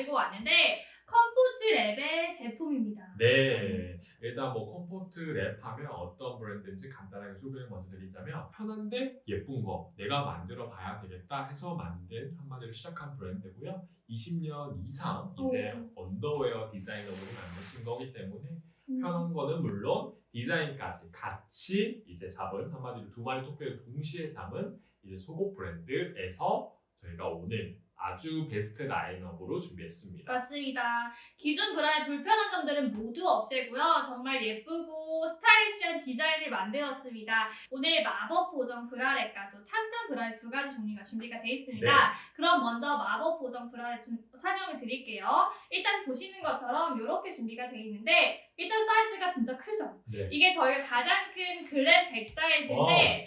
가지고 왔는데 컴포트 랩의 제품입니다. 네. 일단 뭐 컴포트 랩 하면 어떤 브랜드인지 간단하게 소개를 먼저 드리자면 편한데 예쁜 거 내가 만들어 봐야 되겠다 해서 만든 한마디로 시작한 브랜드고요. 20년 이상 이제 언더웨어 디자이너분이 만드신 거기 때문에 음. 편한 거는 물론 디자인까지 같이 이제 잡은 한마디로 두 마리 토끼를 동시에 잡은 이제 속옷 브랜드에서 저희가 오늘 아주 베스트 라인업으로 준비했습니다. 맞습니다. 기존 브라의 불편한 점들은 모두 없애고요. 정말 예쁘고 스타일리시한 디자인을 만들었습니다. 오늘 마법 보정 브라렛과 또 탐탐 브라렛 두 가지 종류가 준비가 되어 있습니다. 네. 그럼 먼저 마법 보정 브라렛 준- 설명을 드릴게요. 일단 보시는 것처럼 이렇게 준비가 되어 있는데 일단 사이즈가 진짜 크죠? 네. 이게 저희가 가장 큰 글램 100 사이즈인데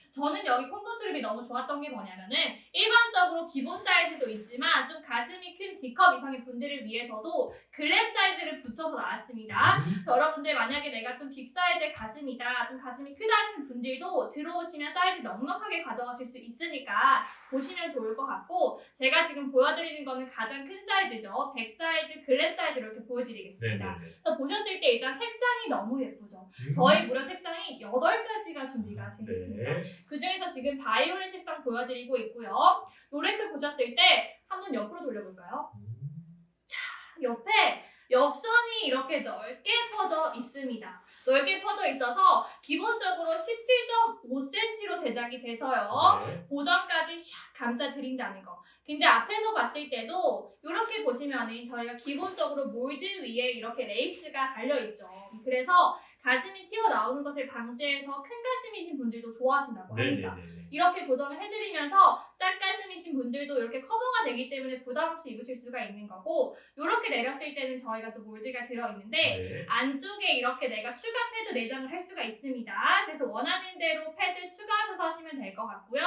어. 저는 여기 컴포트랩이 너무 좋았던 게 뭐냐면은 일반적으로 기본 사이즈도 있지만 좀 가슴이 큰 D컵 이상의 분들을 위해서도 글램 사이즈를 붙여서 나왔습니다. 음. 그래서 여러분들 만약에 내가 좀 빅 사이즈의 가슴이다, 좀 가슴이 크다 하시는 분들도 들어오시면 사이즈 넉넉하게 가져가실 수 있으니까 보시면 좋을 것 같고 제가 지금 보여드리는 거는 가장 큰 사이즈죠. 100 사이즈, 글램 사이즈로 이렇게 보여드리겠습니다. 네네네. 그래서 보셨을 때 일단 색상이 너무 예쁘죠. 음. 저희 무려 색상이 8가지가 준비가 되어 있습니다. 네. 그 중에서 지금 바이올렛 색상 보여드리고 있고요. 요레크 보셨을 때 한번 옆으로 돌려볼까요? 음. 옆에 옆선이 이렇게 넓게 퍼져 있습니다. 넓게 퍼져 있어서 기본적으로 17.5cm로 제작이 돼서요. 네. 보정까지 샥 감싸드린다는 거. 근데 앞에서 봤을 때도 이렇게 보시면은 저희가 기본적으로 몰드 위에 이렇게 레이스가 달려있죠. 그래서 가슴이 튀어나오는 것을 방지해서 큰 가슴이신 분들도 좋아하신다고 합니다. 네네네. 이렇게 보정을 해드리면서 짝가슴이신 분들도 이렇게 커버가 되기 때문에 부담 없이 입으실 수가 있는 거고 이렇게 내렸을 때는 저희가 또 몰드가 들어있는데 네. 안쪽에 이렇게 내가 추가 패드 내장을 할 수가 있습니다. 그래서 원하는 대로 패드 추가하셔서 하시면 될 것 같고요.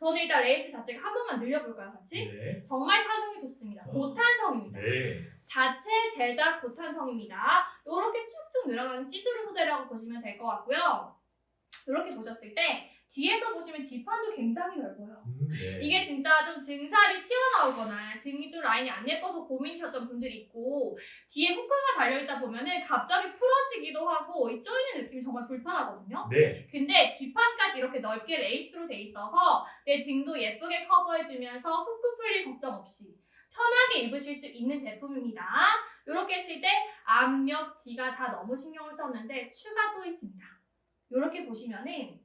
저는 일단 레이스 자체가 한 번만 늘려볼까요, 같이? 네. 정말 타성이 좋습니다. 어. 고탄성입니다. 네. 자체 제작 고탄성입니다. 이렇게 쭉쭉 늘어나는 시스루 소재라고 보시면 될 것 같고요. 이렇게 보셨을 때 뒤에서 보시면 뒷판도 굉장히 넓어요. 음, 네. 이게 진짜 좀 등살이 튀어나오거나 등이 좀 라인이 안 예뻐서 고민이셨던 분들이 있고 뒤에 후크가 달려있다 보면은 갑자기 풀어지기도 하고 이 쪼이는 느낌이 정말 불편하거든요. 네. 근데 뒷판까지 이렇게 넓게 레이스로 돼 있어서 내 등도 예쁘게 커버해주면서 후크 풀릴 걱정 없이 편하게 입으실 수 있는 제품입니다. 이렇게 했을 때 앞 옆 뒤가 다 너무 신경을 썼는데 추가 또 있습니다. 이렇게 보시면은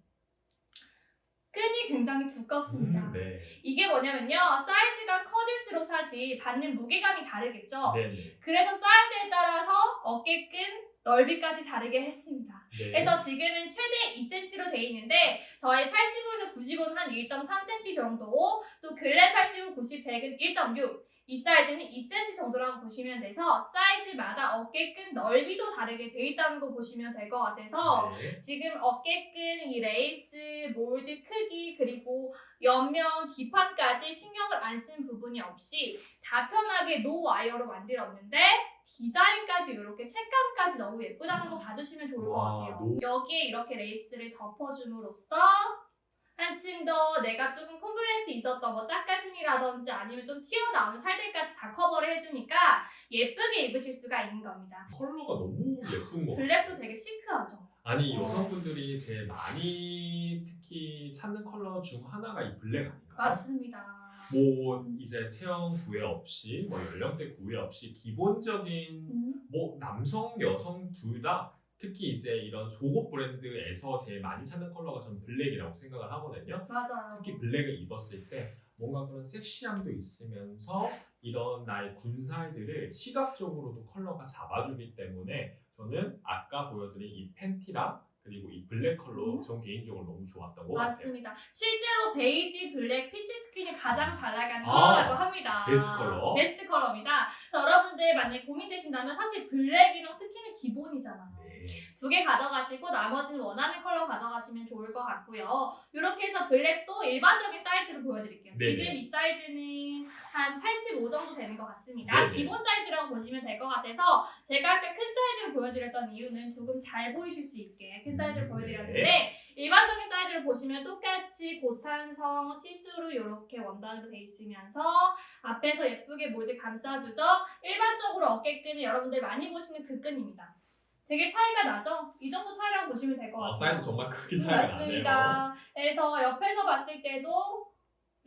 끈이 굉장히 두껍습니다. 음, 네. 이게 뭐냐면요. 사이즈가 커질수록 사실 받는 무게감이 다르겠죠. 네 네. 그래서 사이즈에 따라서 어깨끈 넓이까지 다르게 했습니다. 네. 그래서 지금은 최대 2cm로 돼 있는데 저희 85에서 95는 한 1.3cm 정도 또 글램 85, 90, 100은 1.6 이 사이즈는 2cm 정도라고 보시면 돼서 사이즈마다 어깨끈 넓이도 다르게 돼 있다는 거 보시면 될 것 같아서 네. 지금 어깨끈, 이 레이스, 몰드 크기 그리고 옆면 뒷판까지 신경을 안 쓴 부분이 없이 다 편하게 노 와이어로 만들었는데 디자인까지 이렇게 색감까지 너무 예쁘다는 거 봐주시면 좋을 것 와, 같아요. 노- 여기에 이렇게 레이스를 덮어줌으로써 한층 더 내가 조금 콤플렉스 있었던 뭐 짝가슴이라든지 아니면 좀 튀어나오는 살들까지 다 커버를 해주니까 예쁘게 입으실 수가 있는 겁니다. 컬러가 너무 예쁜 거. 블랙도 되게 시크하죠. 아니 어. 여성분들이 제일 많이 특히 찾는 컬러 중 하나가 이 블랙 아닌가요? 맞습니다. 뭐 이제 체형 구애 없이 뭐 연령대 구애 없이 기본적인 음. 뭐 남성 여성 둘 다 특히 이제 이런 속옷 브랜드에서 제일 많이 찾는 컬러가 저는 블랙이라고 생각을 하거든요. 맞아요. 특히 블랙을 입었을 때 뭔가 그런 섹시함도 있으면서 이런 나의 군살들을 시각적으로도 컬러가 잡아주기 때문에 저는 아까 보여드린 이 팬티랑 그리고 이 블랙 컬러 음. 전 개인적으로 너무 좋았던 것 같아요. 맞습니다. 실제로 베이지, 블랙, 피치 스킨이 가장 잘 나가는 아, 컬러라고 합니다. 베스트 컬러. 베스트 컬러입니다. 그래서 여러분들 만약에 고민되신다면 사실 블랙이랑 스킨은 기본이잖아요. 네. 두 개 가져가시고 나머지는 원하는 컬러 가져가시면 좋을 것 같고요. 이렇게 해서 블랙도 일반적인 사이즈로 보여드릴게요. 네네. 지금 이 사이즈는 한 85 정도 되는 것 같습니다. 네네. 기본 사이즈라고 보시면 될 것 같아서 제가 아까 큰 사이즈를 보여드렸던 이유는 조금 잘 보이실 수 있게 큰 사이즈를 음, 보여드렸는데 네. 일반적인 사이즈를 보시면 똑같이 고탄성 시스루 이렇게 원단으로 돼 있으면서 앞에서 예쁘게 몰드 감싸주죠. 일반적으로 어깨끈은 여러분들 많이 보시는 그 끈입니다. 되게 차이가 나죠? 이 정도 차이라고 보시면 될것 어, 같아요. 사이즈 정말 크게 차이가 나네요. 맞습니다. 그래서 옆에서 봤을 때도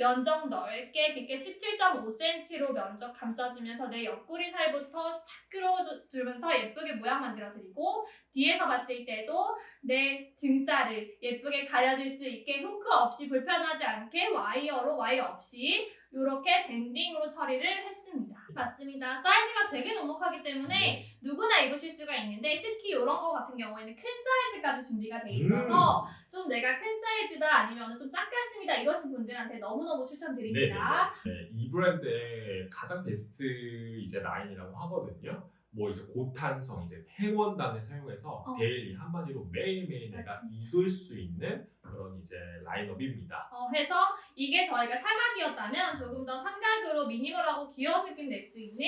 면적 넓게 깊게 17.5cm로 면적 감싸주면서 내 옆구리 살부터 싹 끌어주면서 예쁘게 모양 만들어드리고 뒤에서 봤을 때도 내 등살을 예쁘게 가려줄 수 있게 후크 없이 불편하지 않게 와이어로 와이어 없이 이렇게 밴딩으로 처리를 했습니다. 맞습니다. 사이즈가 되게 넉넉하기 때문에 네. 누구나 입으실 수가 있는데 특히 이런 거 같은 경우에는 큰 사이즈까지 준비가 돼 있어서 좀 내가 큰 사이즈다 아니면 좀 작겠습니다 이러신 분들한테 너무너무 추천드립니다. 네, 이 브랜드의 가장 베스트 이제 라인이라고 하거든요. 뭐 이제 고탄성 이제 팽원단을 사용해서 어. 데일리 한마디로 매일매일 내가 맞습니다. 입을 수 있는 그런 이제 라인업입니다. 어, 해서 이게 저희가 사각이었다면 조금 더 삼각으로 미니멀하고 귀여운 느낌 낼 수 있는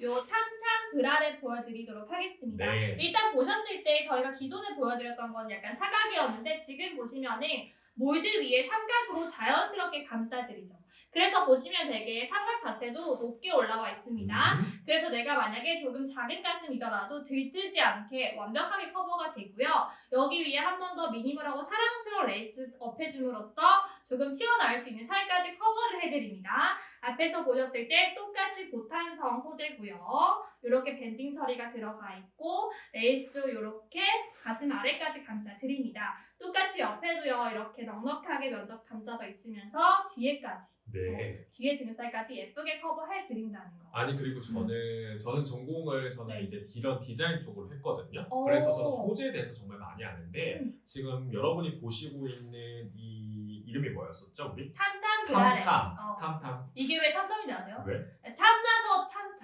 요 탐탐 브라를 보여드리도록 하겠습니다. 네. 일단 보셨을 때 저희가 기존에 보여드렸던 건 약간 사각이었는데 지금 보시면은 몰드 위에 삼각으로 자연스럽게 감싸드리죠. 그래서 보시면 되게 삼각 자체도 높게 올라와 있습니다. 음, 그래서 내가 만약에 조금 작은 가슴이더라도 들뜨지 않게 완벽하게 커버가 되고요. 여기 위에 한 번 더 미니멀하고 사랑스러운 레이스 업해줌으로써 조금 튀어나올 수 있는 살까지 커버를 해드립니다. 앞에서 보셨을 때 똑같이 고탄성 소재고요. 이렇게 밴딩 처리가 들어가 있고 레이스로 이렇게 가슴 아래까지 감싸드립니다. 똑같이 옆에도요 이렇게 넉넉하게 면적 감싸져 있으면서 뒤에까지 네. 뒤에 등살까지 예쁘게 커버해 드린다는 거. 아니 그리고 저는 저는 전공을 저는 네. 이제 이런 디자인 쪽으로 했거든요. 오. 그래서 저는 소재에 대해서 정말 많이 아는데 음. 지금 여러분이 보시고 있는 이 이름이 뭐였었죠, 우리? 탐탐 브라레. 탐탐. 어. 탐탐. 이게 왜 탐탐인지 아세요? 왜? 탐나서 탐탐.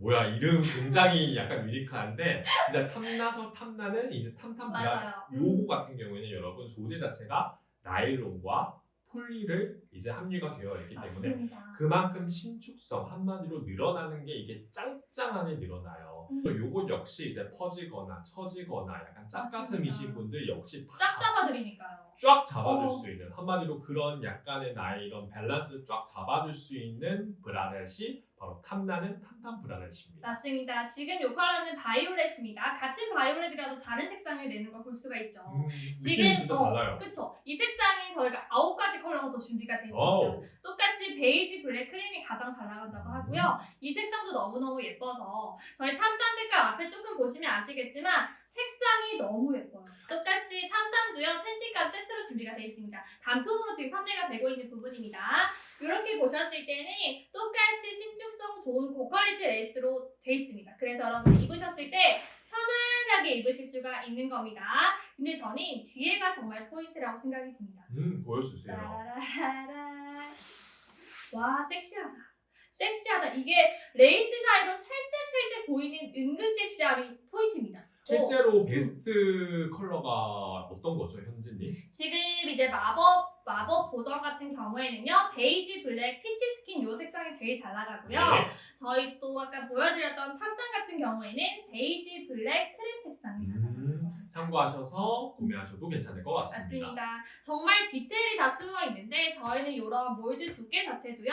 뭐야 이름 굉장히 약간 유니크한데 진짜 탐나서 탐나는 이제 탐탐 브라 맞아요. 음. 요거 같은 경우에는 여러분 소재 자체가 나일론과 폴리를 이제 함유가 되어 있기 때문에 맞습니다. 그만큼 신축성 한마디로 늘어나는 게 이게 짱짱하게 늘어나요. 음. 또 요것 역시 이제 퍼지거나 처지거나 약간 짝가슴이신 맞습니다. 분들 역시 다쫙 잡아드리니까요. 쫙 잡아줄 어. 수 있는 한마디로 그런 약간의 나의 이런 밸런스를 쫙 잡아줄 수 있는 브라렛이 바로 탐나는 탐탐 브라렛입니다. 맞습니다. 지금 이 컬러는 바이올렛입니다. 같은 바이올렛이라도 다른 색상을 내는 걸 볼 수가 있죠. 음, 지금 느낌이 진짜 어, 달라요. 그쵸? 이 색상이 저희가 아홉 가지 컬러가 또 준비가 있습니다. 와우. 똑같이 베이지, 블랙, 크림이 가장 잘 나간다고 하고요. 이 색상도 너무너무 예뻐서 저희 탐탐 색깔 앞에 조금 보시면 아시겠지만 색상이 너무 예뻐요. 똑같이 탐탐도요. 팬티까지 세트로 준비가 되어 있습니다. 단품으로 지금 판매가 되고 있는 부분입니다. 이렇게 보셨을 때는 똑같이 신축성 좋은 고퀄리티 레이스로 되어 있습니다. 그래서 여러분 입으셨을 때 편안하게 입으실 수가 있는 겁니다. 근데 저는 뒤에가 정말 포인트라고 생각이 듭니다. 음 보여주세요. 라라라라. 와 섹시하다. 섹시하다. 이게 레이스 사이로 살짝살짝 보이는 은근 섹시함이 포인트입니다. 어, 실제로 베스트 컬러가 어떤 거죠, 현진님? 지금 이제 마법 마법 보정 같은 경우에는요 베이지, 블랙, 피치 스킨 요 색상이 제일 잘 나가고요. 네. 저희 또 아까 보여드렸던 탐탐 같은 경우에는 베이지, 블랙, 크림 색상이 잘 나가요. 음, 참고하셔서 구매하셔도 괜찮을 것 같습니다. 맞습니다. 정말 디테일이 다 숨어 있는데 저희는 이런 몰드 두께 자체도요.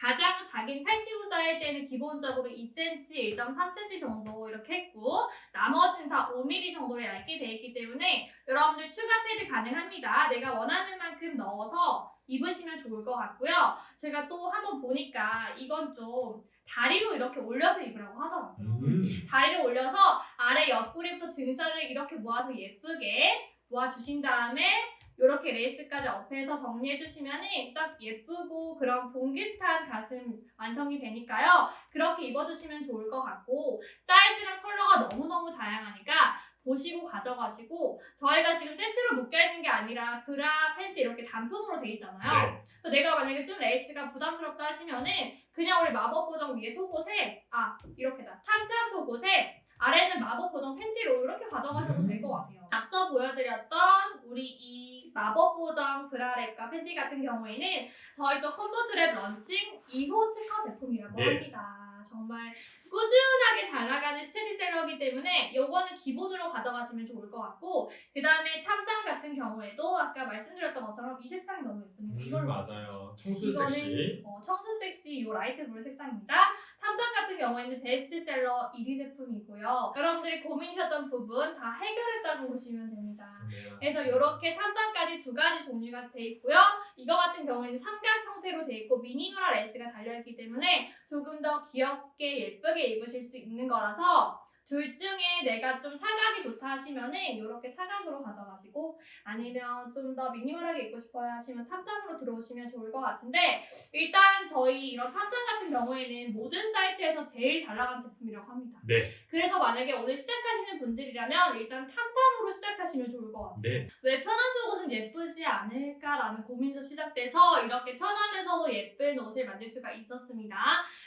가장 작은 85 사이즈에는 기본적으로 2cm, 1.3cm 정도 이렇게 했고 나머지는 다 5mm 정도로 얇게 되어 있기 때문에 여러분들 추가 패드 가능합니다. 내가 원하는 만큼 넣어서 입으시면 좋을 것 같고요. 제가 또 한번 보니까 이건 좀 다리로 이렇게 올려서 입으라고 하더라고요. 음, 다리를 올려서 아래 옆구리부터 등살을 이렇게 모아서 예쁘게 모아주신 다음에 이렇게 레이스까지 업해서 정리해 주시면 딱 예쁘고 그런 봉긋한 가슴 완성이 되니까요. 그렇게 입어주시면 좋을 것 같고 사이즈랑 컬러가 너무너무 다양하니까 보시고 가져가시고 저희가 지금 세트로 묶여 있는 게 아니라 브라, 팬티 이렇게 단품으로 돼 있잖아요. 네. 또 내가 만약에 좀 레이스가 부담스럽다 하시면은 그냥 우리 마법 보정 위에 속옷에 아 이렇게다 탐탐 속옷에 아래는 마법 보정 팬티로 이렇게 가져가셔도 음. 될것 같아요. 앞서 보여드렸던 우리 이 마법 보정 브라랩과 팬티 같은 경우에는 저희 또 컴포트랩 런칭 2호 특허 제품이라고 네. 합니다. 정말 꾸준하게 잘 나가는 스테디셀러이기 때문에 요거는 기본으로 가져가시면 좋을 것 같고 그 다음에 탐탐 같은 경우에도 아까 말씀드렸던 것처럼 이 색상이 너무. 음, 이걸 맞아요. 청순 이거는 섹시. 어, 청순 섹시 요 라이트 블루 색상입니다. 탐탐 같은 경우에는 베스트셀러 1위 제품이고요. 여러분들이 고민이셨던 부분 다 해결했다고 보시면 됩니다. 네, 그래서. 이렇게 탐탐까지 두 가지 종류가 돼 있고요. 이거 같은 경우에는 삼각 형태로 돼 있고 미니멀 레이스가 달려있기 때문에 조금 더 귀 엽게 예쁘게 입으실 수 있는 거라서 둘 중에 내가 좀 사각이 좋다 하시면은 이렇게 사각으로 가져가시고 아니면 좀 더 미니멀하게 입고 싶어요 하시면 탐탐으로 들어오시면 좋을 것 같은데 일단 저희 이런 탐탐 같은 경우에는 모든 사이트에서 제일 잘 나간 제품이라고 합니다. 네, 그래서 만약에 오늘 시작하시는 분들이라면 일단 탐탐으로 시작하시면 좋을 것 같아요. 네, 왜 편한 속옷은 예쁘지 않을까라는 고민에서 시작돼서 이렇게 편하면서도 예쁜 옷을 만들 수가 있었습니다.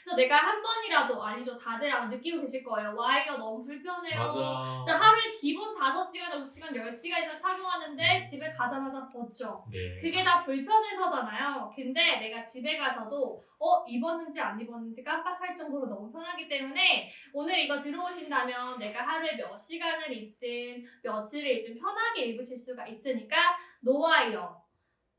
그래서 내가 한 번이라도 아니죠 다들 아마 느끼고 계실 거예요. 와 이거 너무 불편해요. 맞아. 진짜 하루에 기본 5시간, 6시간, 10시간 이상 착용하는데 집에 가자마자 벗죠. 네. 그게 다 불편해서잖아요. 근데 내가 집에 가서도 어 입었는지 안 입었는지 깜빡할 정도로 너무 편하기 때문에 오늘 이거 들어오신다면 내가 하루에 몇 시간을 입든 며칠을 입든 편하게 입으실 수가 있으니까 노아이어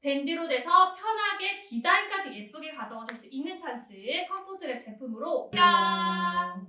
밴드로 돼서 편하게 디자인까지 예쁘게 가져가실 수 있는 찬스 컴포트랩 제품으로 짠!